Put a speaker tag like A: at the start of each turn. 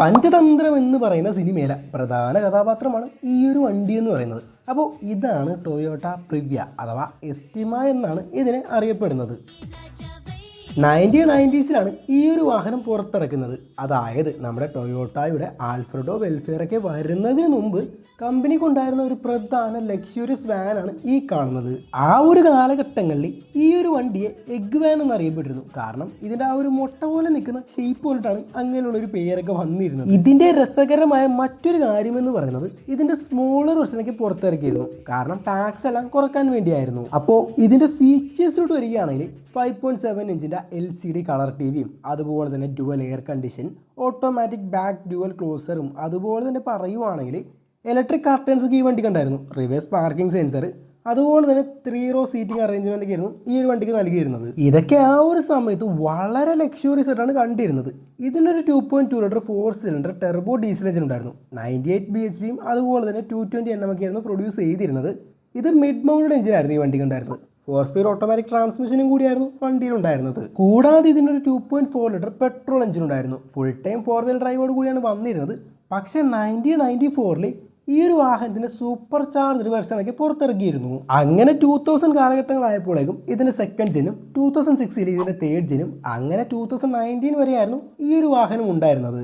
A: പഞ്ചതന്ത്രം എന്ന് പറയുന്ന സിനിമയിലെ പ്രധാന കഥാപാത്രമാണ് ഈ ഒരു വണ്ടി എന്ന് പറയുന്നത്. അപ്പോൾ ഇതാണ് ടൊയോട്ട പ്രിവ്യ അഥവാ എസ്റ്റിമ എന്നാണ് ഇതിനെ അറിയപ്പെടുന്നത്. നയന്റീൻ നയന്റീസിലാണ് ഈ ഒരു വാഹനം പുറത്തിറക്കുന്നത്. അതായത് നമ്മുടെ ടൊയോട്ടയുടെ ആൽഫ്രഡോ വെൽഫെയറൊക്കെ വരുന്നതിന് മുമ്പ് കമ്പനിക്കുണ്ടായിരുന്ന ഒരു പ്രധാന ലക്ഷറിയസ് വാനാണ് ഈ കാണുന്നത്. ആ ഒരു കാലഘട്ടങ്ങളിൽ ഈ ഒരു വണ്ടിയെ എഗ് വാൻ എന്നറിയപ്പെട്ടിരുന്നു കാരണം ഇതിന്റെ ആ ഒരു മുട്ട പോലെ നിൽക്കുന്ന ഷേപ്പ് പോലിട്ടാണ് അങ്ങനെയുള്ള ഒരു പേരൊക്കെ വന്നിരുന്നത്. ഇതിന്റെ രസകരമായ മറ്റൊരു കാര്യം എന്ന് പറയുന്നത് ഇതിന്റെ സ്മോളർ വെർഷനൊക്കെ പുറത്തിറക്കിയിരുന്നു. കാരണം ടാക്സ് എല്ലാം കുറയ്ക്കാൻ വേണ്ടിയായിരുന്നു. അപ്പോൾ ഇതിന്റെ ഫീച്ചേഴ്സിലോട്ട് വരികയാണെങ്കിൽ five point seven ഇഞ്ചിന്റെ L C D colour T വിയും അതുപോലെ തന്നെ dual air condition automatic back dual ക്ലോസറും അതുപോലെ തന്നെ പറയുവാണെങ്കിൽ ഇലക്ട്രിക് കർട്ടൻസ് ഒക്കെ ഈ വണ്ടി കണ്ടായിരുന്നു. റിവേഴ്സ് പാർക്കിംഗ് സെൻസർ അതുപോലെ തന്നെ ത്രീ റോ സീറ്റിംഗ് അറേഞ്ച്മെന്റ് ഒക്കെ ആയിരുന്നു ഈ ഒരു വണ്ടിക്ക് നൽകിയിരുന്നത്. ഇതൊക്കെ ആ ഒരു സമയത്ത് വളരെ ലക്ഷറിയസ് ആയിട്ടാണ് കണ്ടിരുന്നത്. ഇതിനൊരു two point two litre four cylinder turbo diesel engine ഉണ്ടായിരുന്നു. നയന്റി എയ്റ്റ് ബി എച്ച് പിയും അതുപോലെ തന്നെ ടു ട്വന്റി എൻ എം ഒക്കെ ആയിരുന്നു പ്രൊഡ്യൂസ് ചെയ്തിരുന്നത്. ഇത് മിഡ് മൗണ്ടഡ് എഞ്ചിൻ ആയിരുന്നു ഈ വണ്ടിക്ക് ഉണ്ടായിരുന്നത്. ഫോർ സ്പീഡ് ഓട്ടോമാറ്റിക് ട്രാൻസ്മിഷനും കൂടിയായിരുന്നു വണ്ടിയിൽ ഉണ്ടായിരുന്നത്. കൂടാതെ ഇതിനൊരു two point four litre petrol engine ഉണ്ടായിരുന്നു. ഫുൾ ടൈം ഫോർ വീൽ ഡ്രൈവോട് കൂടിയാണ് വന്നിരുന്നത്. പക്ഷേ നയന്റീൻ നയന്റി ഫോറിൽ ഈ ഒരു വാഹനത്തിന് സൂപ്പർ ചാർജ് വെർഷനൊക്കെ പുറത്തിറക്കിയിരുന്നു അങ്ങനെ ടൂ തൗസൻഡ് കാലഘട്ടങ്ങളായപ്പോഴേക്കും ഇതിന്റെ സെക്കൻഡ് ജനും ടൂ തൗസൻഡ് സിക്സിൽ ഇതിന്റെ തേർഡ് ജനും അങ്ങനെ ടൂ തൗസൻഡ് നയന്റീൻ വരെയായിരുന്നു ഈ ഒരു വാഹനം ഉണ്ടായിരുന്നത്.